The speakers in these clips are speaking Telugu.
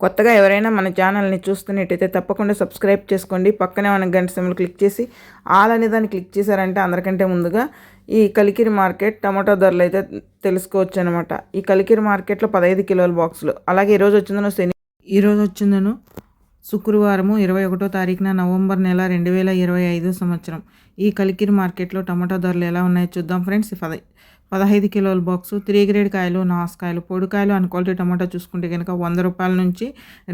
కొత్తగా ఎవరైనా మన ఛానల్ని చూస్తున్నట్టయితే తప్పకుండా సబ్స్క్రైబ్ చేసుకోండి. పక్కనే మన గంట సిమ్లు క్లిక్ చేసి ఆల్ అనే దాన్ని క్లిక్ చేశారంటే అందరికంటే ముందుగా ఈ కలికిరి మార్కెట్ టమాటో ధరలు అయితే తెలుసుకోవచ్చు అనమాట ఈ కలికిరి మార్కెట్లో పదహైదు కిలోల బాక్సులు. అలాగే ఈరోజు వచ్చిందను శని ఈరోజు వచ్చిందను శుక్రవారము ఇరవై ఒకటో తారీఖున నవంబర్ నెల రెండు వేల ఇరవై ఐదు సంవత్సరం. ఈ కలికిరి మార్కెట్లో టమాటో ధరలు ఎలా ఉన్నాయో చూద్దాం ఫ్రెండ్స్. పద పదహైదు కిలోల బాక్సు త్రీ గ్రేడ్ కాయలు నాసుకాయలు పొడికాయలు అన్ క్వాలిటీ టమాటా చూసుకుంటే కనుక వంద రూపాయల నుంచి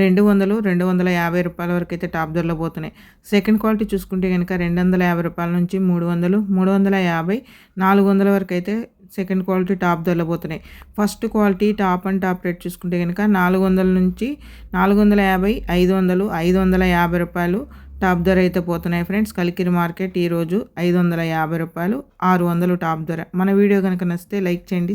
రెండు వందలు రెండు వందల యాభై రూపాయల వరకు అయితే టాప్ ధరలో పోతున్నాయి. సెకండ్ క్వాలిటీ చూసుకుంటే కనుక రెండు వందల యాభై రూపాయల నుంచి మూడు వందలు మూడు వందల యాభై నాలుగు వందల వరకు అయితే సెకండ్ క్వాలిటీ టాప్ ధరలో పోతున్నాయి. First quality top and top rate చూసుకుంటే కనుక నాలుగు వందల నుంచి నాలుగు వందల యాభై ఐదు వందలు ఐదు వందల యాభై రూపాయలు టాప్ ధర అయితే పోతున్నాయి ఫ్రెండ్స్. కలికిరి మార్కెట్ ఈరోజు ఐదు వందల యాభై రూపాయలు ఆరు వందలు టాప్ ధర. మన వీడియో కనుక నచ్చితే లైక్ చేయండి